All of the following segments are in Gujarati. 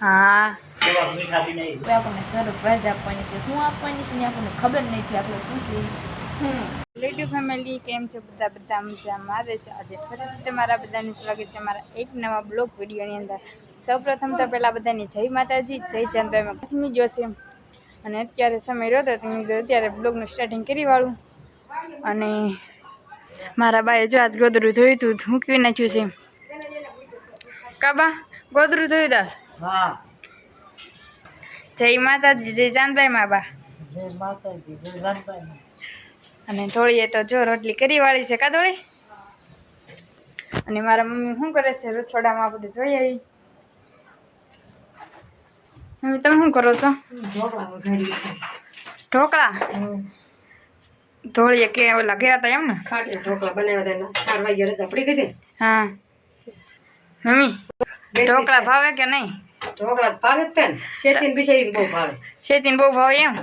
હા. આપણને સરપ્રાઈઝ આપવાની છે. શું આપવાની છે ને આપણને ખબર નથી આપણે પૂછીએ લેડી ફેમિલી કેમ છે? બધા બધા મજામાં. આવે છે આજે ફરીથી તમારા બધાને સ્વાગત છે મારા એક નવા બ્લોગ વિડીયોની અંદર. સૌપ્રથમ તો પહેલાં બધાની જય માતાજી જય ચાંદભાઈમાં લક્ષ્મી જોશે અને અત્યારે સમય રહ્યો હતો તો મેં અત્યારે બ્લોગનું સ્ટાર્ટિંગ કરી વાળું. અને મારા બાએ જો આજ ગોદરું ધોયું હતું મૂકી નાખ્યું છે કાબા ગોદરું ધોયું દાસ. હા. જય માતાજી જય જાનભાઈ મા બા. જય માતાજી જય જાનભાઈ અને થોડી એ તો જો રોટલી કરી વાળી છે કા થોડી અને મારા મમ્મી શું કરે છે રસોડામાં આપણે જોઈ આવી? મમ્મી તમે શું કરો છો? ઢોકળા ધોળીએ કે ઓલા ગયા હતા એમ ને? ઢોકળા બનાવ્યા હતા ચાર વાગ્યા રજા પડી ગઈ હતી. હા. મમ્મી ઢોકળા ભાવે કે નહીં? ઢોકળા ભાવે જ તે ને? શેતીને બિચારીને બહુ ભાવે શેતીને બહુ ભાવે એમ?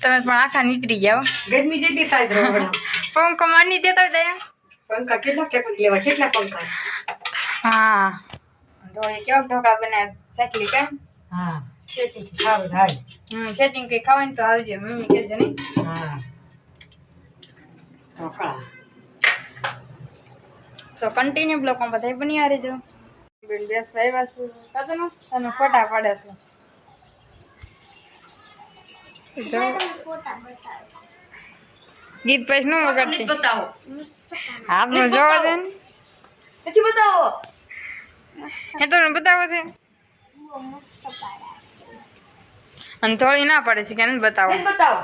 તમે પણ આખા નીતરી જાઓ. ગરમી જેટલી થાય છે પંખો માંડી દેતા દયા પંખા કેટલા કે લેવા કેટલા પંખા હા. ધોળી કેવા ઢોકળા બનાવ્યા સાકલી કેમ હા. શેતીથી ખાવે થાય? હમ સેટિંગ કંઈ ખાવાય ને તો આવજે મમ્મી કહેશે નહીં હા. ઢોકળા. તો કન્ટિન્યુ બ્લોકમાં બધા બની રહેજો. બેન બેસ ભાઈ વાસુ કાતો તમે ફોટા પાડે છે. ગીત પછી નું વગાડતી. બતાવો. આપનું જોવા દે ને. બતાવો. એ તો બતાવો છે. અને થોડી ના પડે છે કે બતાવો. બતાવો.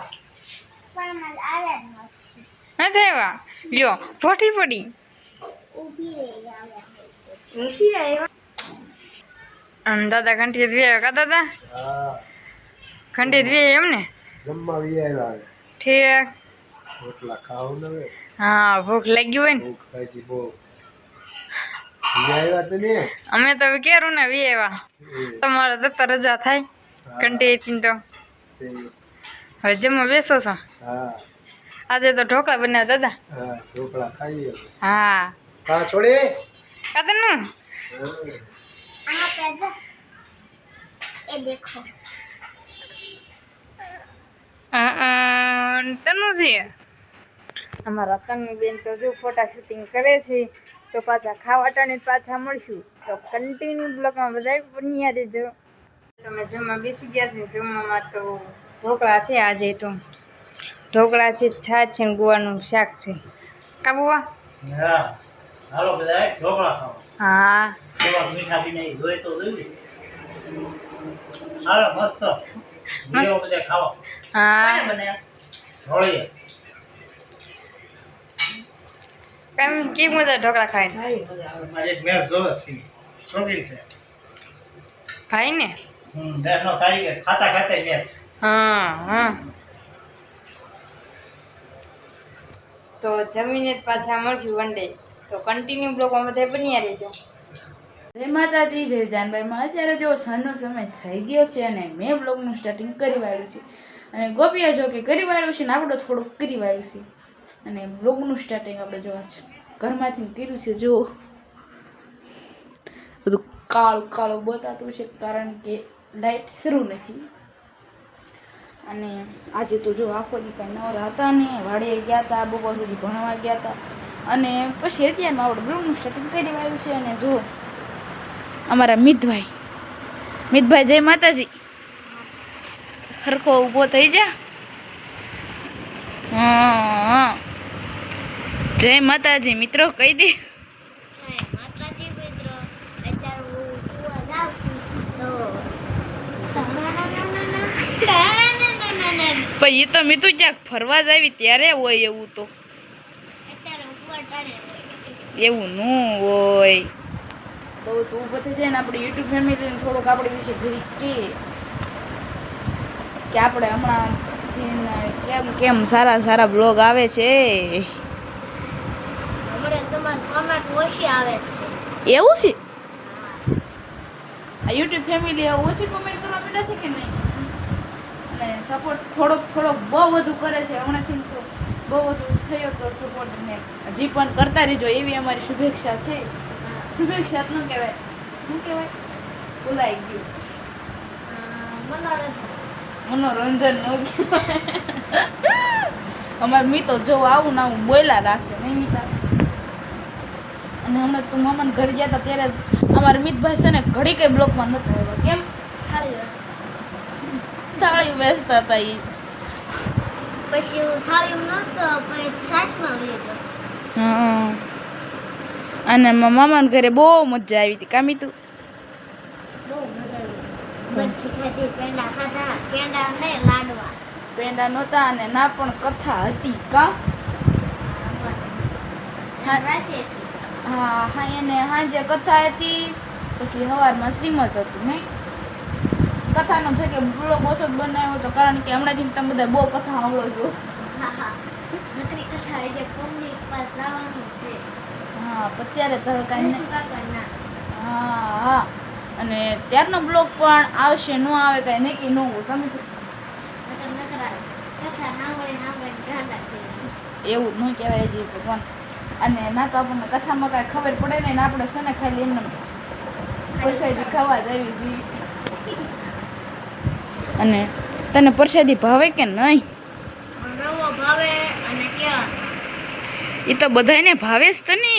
નથી એવા લ્યો ફોટી પડી અને દાદા ઘંટી જ વ્યા કા દાદા? ઘંટી જ વ્યા એમ ને જમવા ઠીક. રોટલા ખાવ ને હા ભૂખ લાગી હોય ને? ભૂખ લાગી બહુ. અમે તો કેરું ને વી એવા તમારે તો રજા થાય. ઘંટી હતી તો. હવે જમવા બેસો છો? હા. આજે તો ઢોકળા બનાવ્યા દાદા. હા ઢોકળા ખાઈએ હા. હા છોડે. કાતરનું તનું છે અમારા બેન તો જો ફોટા શૂટિંગ કરે છે તો પાછા ખાવા ટાણે પાછા મળશું. તો કન્ટિન્યુ બ્લોગમાં બધા બન્યા રહેજો. તમે જમવા બેસી ગયા છે જમવામાં તો ઢોકળા છે આજે તો. ઢોકળા છે છાશ છે ને ગુવાનું શાક છે. કાબુવા હા હાલો બધા ઢોકળા ખાવ હા. થોડા મીઠા પીને નહીં જોઈ તો જોયું હાલો મસ્ત. લીઓ બધા ખાવ હા. ઢોળીએ કેમ કેમ મજા ઢોકળા ખાય? મારે એક મેચ જોવે છે. શોખીન છે. ખાય ને? હમ મેચ નો કારીગર ખાતા ખાતે મેચ. હા હા. તો જમીને જ પાછા મળશું વન ડે. તો કન્ટિન્યુ બ્લોગમાં બધા બન્યા રહેજો. જય માતાજી, જય જાનભાઈમાં. અત્યારે જો સાંજનો સમય થઈ ગયો છે અને મેં બ્લોગનું સ્ટાર્ટિંગ કરી વાળ્યું છે. અને ગોપીએ જો કે કરી વાળ્યું છે ને આપણે થોડુંક કરી વાળ્યું છે. અને બ્લોગનું સ્ટાર્ટિંગ આપણે છે ઘરમાંથી કર્યું છે, જો. બધું કાળું કાળું બતાતું છે, કારણ કે લાઇટ શરૂ નથી. અને આજે તો જો આખો દી કાંઈ નવરા હતા ને, વાડીએ ગયા હતા, બપોર સુધી ભણવા ગયા હતા. અને પછી અત્યારમાં આપણે બ્લોગનું સ્ટાર્ટિંગ કરી આવ્યું છે અને જો અમારા મિતભાઈ. મિતભાઈ જય માતાજી. હરખો ઊભો થઈ જા. હા જય માતાજી મિત્રો કહી દે. પણ એ તો મીતુ ક્યાંક ફરવા જ આવી ત્યારે હોય એવું તો. એવું ન હોય. તો તું બધે જઈને આપણે યુટ્યુબ ફેમિલીને થોડુંક આપણી વિશે જરી કે. કે આપણે હમણાંથી કેમ કેમ સારા સારા બ્લોગ આવે છે. હમણાં તમારી કોમેન્ટ ઓછી આવે જ છે. એવું છે? આ યુટ્યુબ ફેમિલી ઓછી કોમેન્ટ કરવા માંડે છે કે નહીં? અને સપોર્ટ થોડોક થોડોક બહુ વધુ કરે છે હમણાંથી બહુ બધું થયો તો સપોર્ટ ને હજી પણ કરતા રહેજો એવી અમારી શુભેચ્છા છે. શુભેચ્છા ન કહેવાય. શું કહેવાય? ભૂલાઈ ગયું. મનોરંજન મનોરંજન નો મી તો જો આવું ના આવું બોયલા રાખે નહીં મીતા અને હમણાં તું મામાને ઘરે ગયા હતા ત્યારે અમારા મિતભાઈ છે ને ઘડી કઈ બ્લોકમાં નતો આવ્યો. કેમ? થાળી વ્યસ્ત થાળી વ્યસ્ત હતા એ પછી હું થાળી નહોતો પછી છાશમાં ગયો. હા. અને મામાના ઘરે બહુ મજા આવી હતી કામી તું બહુ મજા આવી બરફી ખાધી પેંડા ખાધા પેંડા નહીં લાડવા. પેંડા નહોતા અને ના પણ કથા હતી કા? હા. હા હા એને સાંજે કથા હતી પછી સવારમાં શ્રીમદ હતું નહીં? કથાનો છે કે બ્લોગ ઓછો જ બનાવ્યો હતો કારણ કે હમણાંથી તમે બધા બહુ કથા આવડો છો. હા હા. નકરી કથા એ કોમની પાસ જવાનું છે. હા અત્યારે તો કાંઈ શું કાકા હા હા. અને ત્યારનો બ્લોગ પણ આવશે ન આવે કાંઈ નક્કી ન હોય તમે. એવું ન કહેવાય જે ભગવાન. અને ના તો આપણને કથામાં કાંઈ ખબર પડે નહીં ને આપણે છે ને ખાલી એમને પ્રસાદી ખાવા જ આવી છીએ. અને તને પ્રસાદી ભાવે કે નહીં? ભાવે અને એ તો બધાને ભાવે જ તને.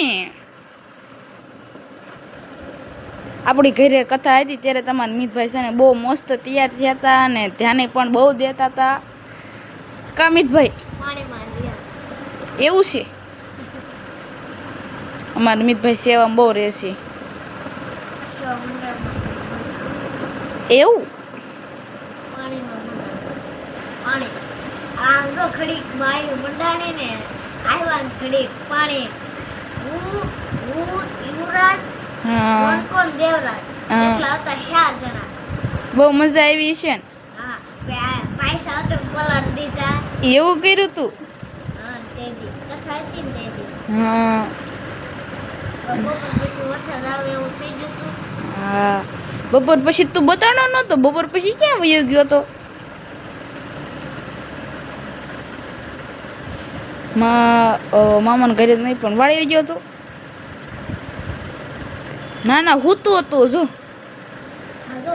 આપણી ઘરે કથા હતી ત્યારે તમારા મિતભાઈ છે ને બહુ મસ્ત તૈયાર થયા હતા અને ધ્યાને પણ બહુ દેતા હતા. કા મિતભાઈ? એવું છે? અમારા મિતભાઈ સેવામાં બહુ રહે છે સેવા મંડળમાં મજા એવું પાણીમાં મજા પાણી આમ જો ઘડીક બાયું મંડાણી ને આવ્યા ઘડીક પાણી. હું હું યુવરાજ કોણ કોણ દેવરાજ? એકલા એટલા હતા ચાર જણા. બહુ મજા આવી છે ને. હા પૈસા હતા ને દીધા. એવું કર્યું તું? હા તે દી. કથા હતી ને તે દી. હા. બપોર પછી વરસાદ આવે એવું થઈ ગયું તું. હા. બપોર પછી તું બતાડો નતો. બપોર પછી ક્યાં વયો ગયો તો? મા મામાને ઘરે નહીં, પણ વાળી ગયો હતો. ના ના, હૂતું હતું જો હૂતા જો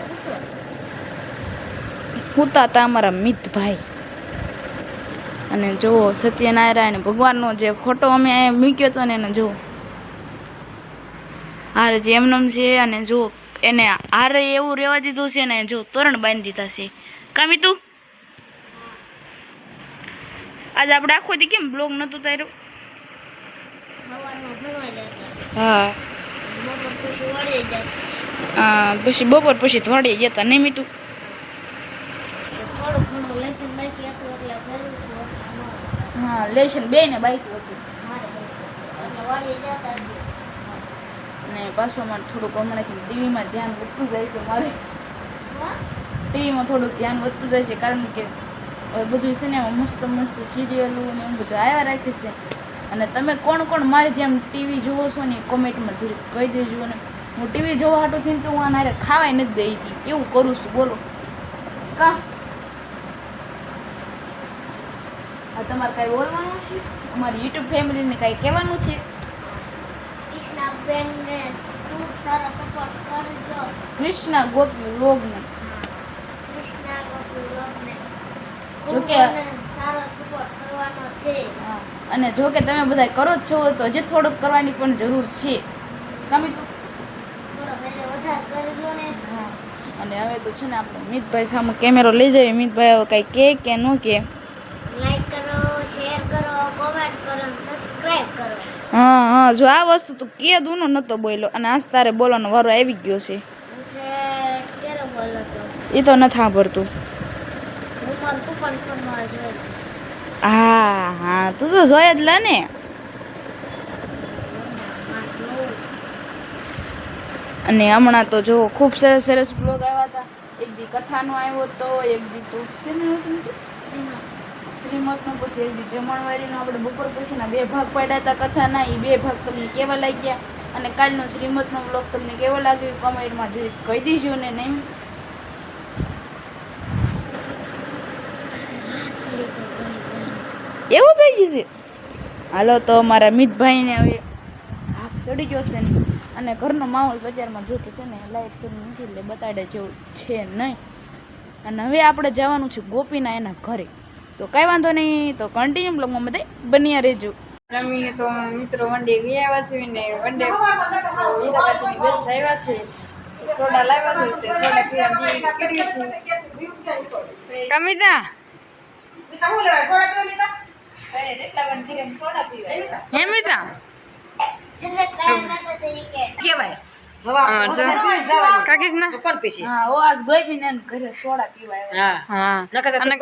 હુતા અમારા મિતભાઈ. અને જુઓ સત્યનારાયણ ભગવાનનો જે ફોટો અમે અહીંયા મૂક્યો હતો ને એને જુઓ હારે જે એમનેમ છે અને જો એને હારે એવું રહેવા દીધું છે ને જો તોરણ બાંધી દીધા છે. કામી તું આજે આપણે આખો દી કેમ બ્લોગ નતું તાર્યું હા. પછી બપોર પછી થોડી જતા નહીં મીતું? હા લેશન બે ને બાઈક હતું ને પાછું અમારે થોડુંક હમણાંથી ટીવીમાં ધ્યાન વધતું જાય છે મારે. ટીવીમાં થોડુંક ધ્યાન વધતું જાય છે કારણ કે બધું છે ને મસ્ત મસ્ત સિરિયલો ને એવું બધું આવ્યા રાખે છે. અને તમે કોણ કોણ મારી જેમ ટીવી જોવો છો ને કોમેન્ટમાં જરીક કહી દેજો અને હું ટીવી જોવા હાટું થઈને તો હું આનારે ખાવાય નથી દઈ હતી એવું કરું છું બોલો. કા? આ તમારે કાંઈ બોલવાનું છે? અમારી યુટ્યુબ ફેમિલીને કાંઈ કહેવાનું છે? કૃષ્ણાબેનને ખૂબ સારો સપોર્ટ કરજો. કૃષ્ણા ગોપી લોગને કૃષ્ણા ગોપી લોગને જો ખૂબ કે- મને સારો સપોર્ટ કરવાનો છે. અને જો કે તમે બધા કરો જ છો તો હજી થોડુંક કરવાની પણ જરૂર છે. કમી તો થોડો એને વધારે કરજો ને. હા. અને હવે તો છે ને આપણે મિતભાઈ સામે કેમેરો લઈ જઈએ. મિતભાઈ હવે કાંઈ કે કે ન કે. લાઈક કરો શેર કરો કોમેન્ટ કરો સબસ્ક્રાઇબ કરો. હા હા. જો આ વસ્તુ તો કે દૂનો નહોતો બોલ્યો અને આજ તારે બોલવાનો વારો આવી ગયો છે. એ તો નથી સાંભળતું હું મારા પપ્પાના ફોનમાં જોઈ લઈશ. હા હા તું તો જોઈ જ લે ને. અને હમણાં તો જો ખૂબ સરસ સરસ બ્લોગ આવ્યા હતા. એક દી કથાનો આવ્યો હતો એક દી તો શ્રીમતનો પછી એક દી જમણવારીનો. આપણે બપોર પછીના બે ભાગ પાડ્યા હતા કથાના. એ બે ભાગ તમને કેવા લાગ્યા? અને કાલનો શ્રીમતનો બ્લોગ તમને કેવો લાગ્યો? કોમેન્ટમાં જરીક કહી દીજો ને નહીં થોડીક તો બોલી બોલી. એવું થઈ ગયું છે. હાલો તો મારા મિતભાઈને હવે હાથ ચડી ગયો છે ને અને ઘરનો માહોલ બજારમાં જો કે છે ને લાઇટ શરૂ નથી એટલે બતાડે જેવું છે નહીં. અને હવે આપણે જવાનું છે ગોપીના એના ઘરે. તો કાંઈ વાંધો નહીં તો કન્ટિન્યુ બ્લોગમાં બધે બન્યા રહેજો. રમીને તો મિત્રો વનડે આવ્યા છે ને વનડે ડે બેસ આવ્યા છે સોડા લાવ્યા છે તે સોડા પીવા દી કરી છે. કમિતા? હે મિતા હા, જો. કાકીશ ના હા ઓ આજ ગોપીને ઘરે સોડા પીવા આવ્યા. હા. અને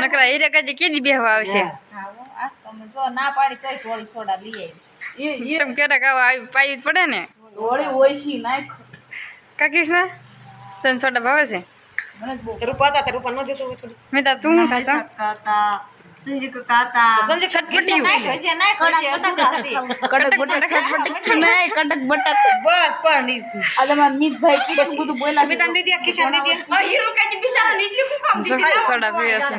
નકરા હીરાકાજી કેદી બેહવા આવશે? હા. આજ તમે જો ના પાડી તોય થોડી સોડા લઈ આવી એ તમ ક્યારેક આવી પાવી જ પડે ને. હોળી ઓછી નાખ. કાકીશ ના તને સોડા ભાવે છે? મને જ બહુ મિતા તું ખાશો કડક બટાકા નહીં કડક બટાકા. આજે મારા મિતભાઈ કેટલું બધું બોલ્યા છે. જો સોડા પીવે છે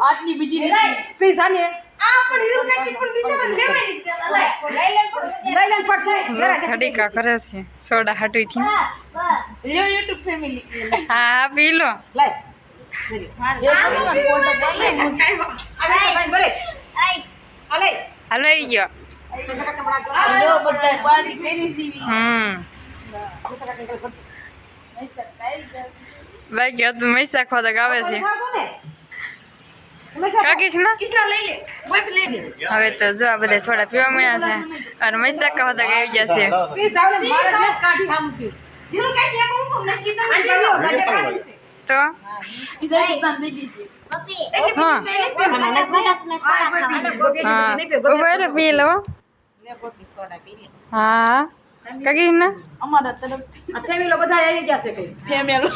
આટલી બીજી નથી. જો ખડીકા કરે છે સોડા હાટુથી લ્યો યુટ્યુબ ફેમિલી હા પી લો. હાલો. આવી ગયો. હતું મૈસા ખોદક આવે છે. હવે તો જો આ બધા છોડા પીવા મળ્યા છે. અને મૈસા તક આવી ગયા છે. તો? ઈજા સુતાન દઈ દીધી હા. હા ઊભો પી લો. હા. કાકીશ ના? અમારા તરફથી ફેમિલી ફેમિલો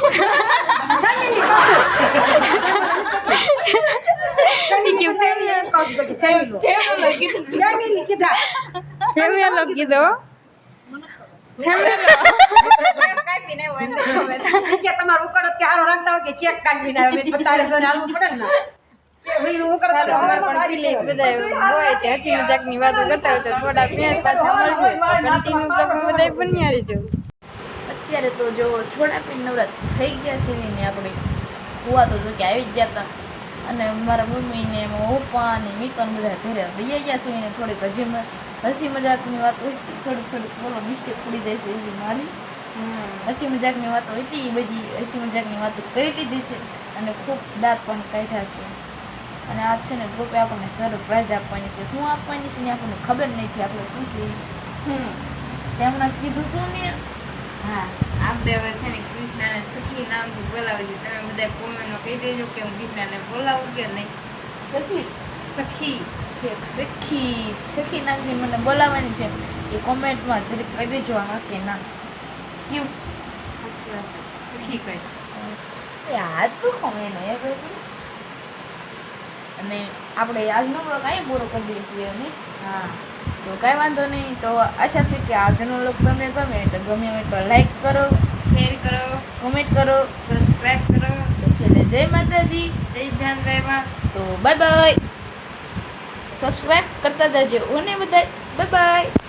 કીધો હસી મજાકની વાતો કરતા હોય તો થોડા પીએ પાછા મળશું. કન્ટિન્યુ બ્લોગમાં બધા બન્યા રહેજો અત્યારે તો જો થોડા પીન નવરાત થઈ ગયા છે ને આપણે કુવા તો જો કે આવી જ ગયા હતા અને મારા મમ્મીને ને પપ્પા ને મિકન બધા ઘરે વહી ગયા છે ને થોડીક હજી હસી મજાકની વાત હોય થોડીક થોડીક બોલો મિસ્ટેક પડી જાય છે મારી. હસી મજાકની વાતો હતી એ બધી હસી મજાકની વાતો કરી દીધી છે અને ખૂબ દાંત પણ કાઢ્યા છે. અને આ છે ને ગોપે આપણને સરપ્રાઈઝ આપવાની છે. શું આપવાની છે ને આપણને ખબર નથી આપણે શું છે તેમણે કીધું તું ને. હા આપણે હવે છે ને કૃષ્ણને સખી નામથી બોલાવજો તમે બધા કોમેન્ટમાં કહી દેજો કે હું કૃષ્ણને બોલાવું કે નહીં. સખી? સખી. એક સખી? સખી નામથી મને બોલાવવાની છે. એ કોમેન્ટમાં જરીક કહી દેજો હા કે ના. કઈ એ તો કોમેન્ટ હે ભાઈ અને આપણે આજનો બ્લોગ અહીં પૂરો કરી દઈએ છીએ અને હા. તો કાંઈ વાંધો નહીં. તો આશા છે કે આજનો બ્લોગ તમને ગમે તો ગમે હોય તો લાઈક કરો શેર કરો. કોમેન્ટ કરો. સબસ્ક્રાઈબ કરો. તો છેલ્લે જય માતાજી. જય ધ્યાન રહેવા. તો બાય બાય સબસ્ક્રાઈબ કરતા જજો. ઓને બધાય. Bye bye